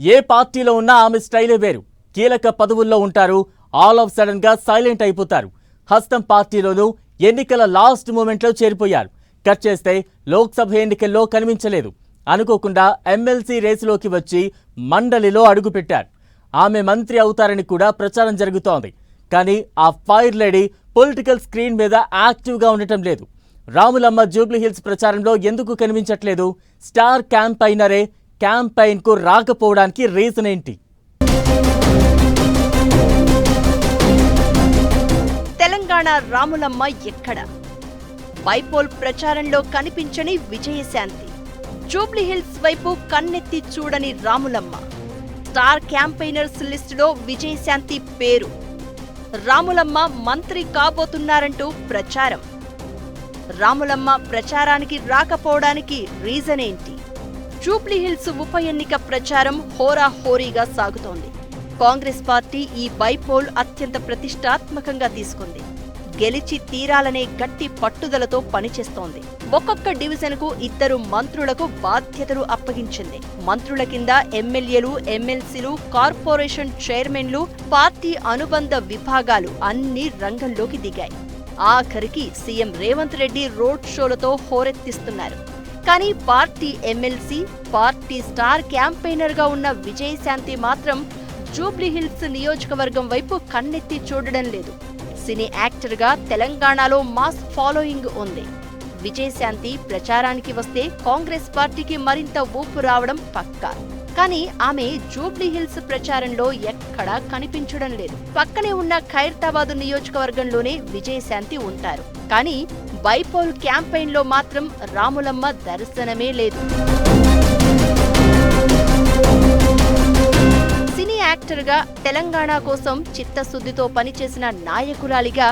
ఏ పార్టీలో ఉన్నా ఆమె స్టైలే వేరు. కీలక పదవుల్లో ఉంటారు. ఆల్ ఆఫ్ సడన్గా సైలెంట్ అయిపోతారు. హస్తం పార్టీలోనూ ఎన్నికల లాస్ట్ మూమెంట్లో చేరిపోయారు. కట్ చేస్తే లోక్సభ ఎన్నికల్లో కనిపించలేదు. అనుకోకుండా ఎమ్మెల్సీ రేసులోకి వచ్చి మండలిలో అడుగుపెట్టారు. ఆమె మంత్రి అవుతారని కూడా ప్రచారం జరుగుతోంది. కానీ ఆ ఫైర్ లేడీ పొలిటికల్ స్క్రీన్ మీద యాక్టివ్గా ఉండటం లేదు. రాములమ్మ జూబ్లీహిల్స్ ప్రచారంలో ఎందుకు కనిపించట్లేదు? స్టార్ క్యాంపైనరే క్యాంపైన్కు రాకపోవడానికి రీజన్ ఏంటి? తెలంగాణ రాములమ్మ ఎక్కడ? బైపోల్ ప్రచారంలో కనిపించని విజయశాంతి. జూబ్లీహిల్స్ వైపు కన్నెత్తి చూడని రాములమ్మ. స్టార్ క్యాంపెయినర్స్ లిస్టులో విజయశాంతి పేరు. రాములమ్మ మంత్రి కాబోతున్నారంటూ ప్రచారం. రాములమ్మ ప్రచారానికి రాకపోవడానికి రీజన్ ఏంటి? జూబ్లీహిల్స్ ఉప ఎన్నిక ప్రచారం హోరాహోరీగా సాగుతోంది. కాంగ్రెస్ పార్టీ ఈ బైపోల్ అత్యంత ప్రతిష్టాత్మకంగా తీసుకుంది. గెలిచి తీరాలనే గట్టి పట్టుదలతో పనిచేస్తోంది. ఒక్కొక్క డివిజన్కు ఇద్దరు మంత్రులకు బాధ్యతలు అప్పగించింది. మంత్రుల కింద ఎమ్మెల్యేలు ఎమ్మెల్సీలు కార్పొరేషన్ చైర్మన్లు పార్టీ అనుబంధ విభాగాలు అన్ని రంగంలోకి దిగాయి. ఆఖరికి సీఎం రేవంత్ రెడ్డి రోడ్ షోలతో హోరెత్తిస్తున్నారు. కానీ పార్టీ ఎమ్మెల్సీ పార్టీ స్టార్ క్యాంపెయినర్గా ఉన్న విజయశాంతి మాత్రం జూబ్లీహిల్స్ నియోజకవర్గం వైపు కన్నెత్తి చూడడం లేదు. సినీ యాక్టర్గా తెలంగాణలో మాస్ ఫాలోయింగ్ ఉంది. విజయశాంతి ప్రచారానికి వస్తే కాంగ్రెస్ పార్టీకి మరింత ఊపు రావడం పక్కా. కానీ ఆమె జూబ్లీహిల్స్ ప్రచారంలో ఎక్కడా కనిపించడం లేదు. పక్కనే ఉన్న ఖైరతాబాద్ నియోజకవర్గంలోనే విజయశాంతి ఉంటారు. కానీ వైపోల్ క్యాంపెయిన్లో మాత్రం రాములమ్మ దర్శనమే లేదు. సినీ యాక్టర్గా తెలంగాణ కోసం చిత్తశుద్ధితో పనిచేసిన నాయకురాలిగా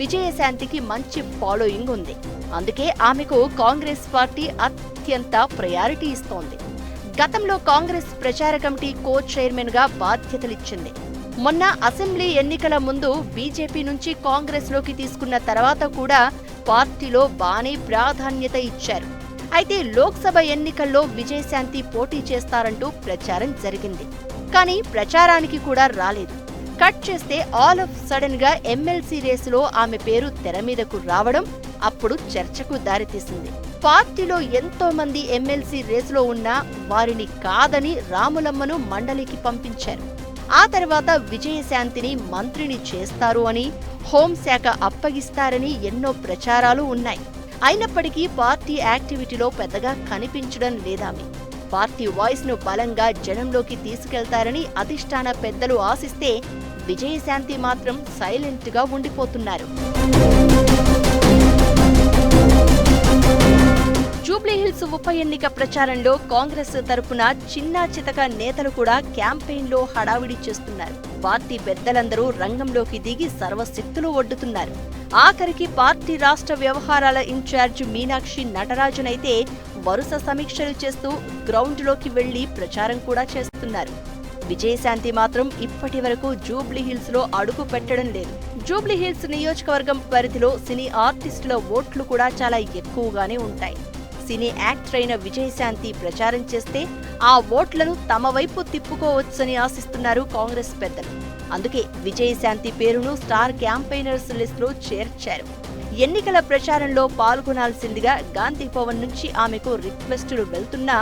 విజయశాంతికి మంచి ఫాలోయింగ్ ఉంది. అందుకే ఆమెకు కాంగ్రెస్ పార్టీ అత్యంత ప్రయారిటీ ఇస్తోంది. గతంలో కాంగ్రెస్ ప్రచార కమిటీ కో చైర్మన్గా బాధ్యతలిచ్చింది. మొన్న అసెంబ్లీ ఎన్నికల ముందు బీజేపీ నుంచి కాంగ్రెస్లోకి తీసుకున్న తర్వాత కూడా పార్టీలో బానే ప్రాధాన్యత ఇచ్చారు. అయితే లోక్సభ ఎన్నికల్లో విజయశాంతి పోటీ చేస్తారంటూ ప్రచారం జరిగింది. కానీ ప్రచారానికి కూడా రాలేదు. కట్ చేస్తే ఆల్ ఆఫ్ సడన్గా ఎమ్మెల్సీ రేసులో ఆమె పేరు తెర మీదకు రావడం అప్పుడు చర్చకు దారితీసింది. పార్టీలో ఎంతో మంది ఎమ్మెల్సీ రేసులో ఉన్నా వారిని కాదని రాములమ్మను మండలికి పంపించారు. ఆ తర్వాత విజయశాంతిని మంత్రిని చేస్తారు అని హోంశాఖ అప్పగిస్తారని ఎన్నో ప్రచారాలు ఉన్నాయి. అయినప్పటికీ పార్టీ యాక్టివిటీలో పెద్దగా కనిపించడం లేదామె. పార్టీ వాయిస్ను బలంగా జనంలోకి తీసుకెళ్తారని అధిష్టాన పెద్దలు ఆశిస్తే విజయశాంతి మాత్రం సైలెంట్గా ఉండిపోతున్నారు. జూబ్లీహిల్స్ ఉప ఎన్నిక ప్రచారంలో కాంగ్రెస్ తరపున చిన్నా చితక నేతలు కూడా క్యాంపెయిన్లో హడావిడి చేస్తున్నారు. పార్టీ పెద్దలందరూ రంగంలోకి దిగి సర్వశక్తులు ఒడ్డుతున్నారు. ఆఖరికి పార్టీ రాష్ట్ర వ్యవహారాల ఇన్ఛార్జ్ మీనాక్షి నటరాజునైతే వరుస సమీక్షలు చేస్తూ గ్రౌండ్లోకి వెళ్ళి ప్రచారం కూడా చేస్తున్నారు. విజయశాంతి మాత్రం ఇప్పటి వరకు జూబ్లీహిల్స్లో అడుగు పెట్టడం లేదు. జూబ్లీహిల్స్ నియోజకవర్గం పరిధిలో సినీ ఆర్టిస్టుల ఓట్లు కూడా చాలా ఎక్కువగానే ఉంటాయి. సినీ యాక్టర్ అయిన విజయశాంతి ప్రచారం చేస్తే ఆ ఓట్లను తమ వైపు తిప్పుకోవచ్చని ఆశిస్తున్నారు కాంగ్రెస్ పెద్దలు. అందుకే విజయశాంతి పేరును స్టార్ క్యాంపెయినర్స్ లిస్టులో చేర్చారు. ఎన్నికల ప్రచారంలో పాల్గొనాల్సిందిగా గాంధీ భవన్ నుంచి ఆమెకు రిక్వెస్టులు వెళ్తున్నా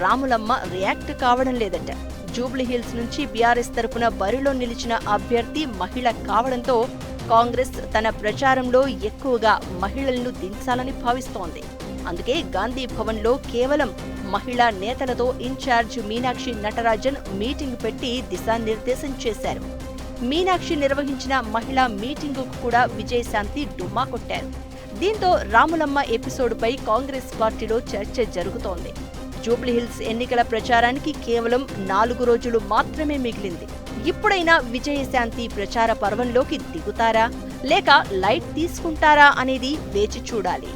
రాములమ్మ రియాక్ట్ కావడం లేదట. జూబ్లీ హిల్స్ నుంచి బీఆర్ఎస్ తరపున బరిలో నిలిచిన అభ్యర్థి మహిళ కావడంతో కాంగ్రెస్ తన ప్రచారంలో ఎక్కువగా మహిళలను దించాలని భావిస్తోంది. అందుకే గాంధీ భవన్లో కేవలం మహిళా నేతలతో ఇన్ఛార్జ్ మీనాక్షి నటరాజన్ మీటింగ్ పెట్టి దిశానిర్దేశం చేశారు. మీనాక్షి నిర్వహించిన మహిళా మీటింగుకు కూడా విజయశాంతి డుమ్మా కొట్టారు. దీంతో రాములమ్మ ఎపిసోడ్పై కాంగ్రెస్ పార్టీలో చర్చ జరుగుతోంది. జూబ్లీహిల్స్ ఎన్నికల ప్రచారానికి కేవలం నాలుగు రోజులు మాత్రమే మిగిలింది. ఇప్పుడైనా విజయశాంతి ప్రచార పర్వంలోకి దిగుతారా? లేక లైట్ తీసుకుంటారా అనేది వేచి చూడాలి.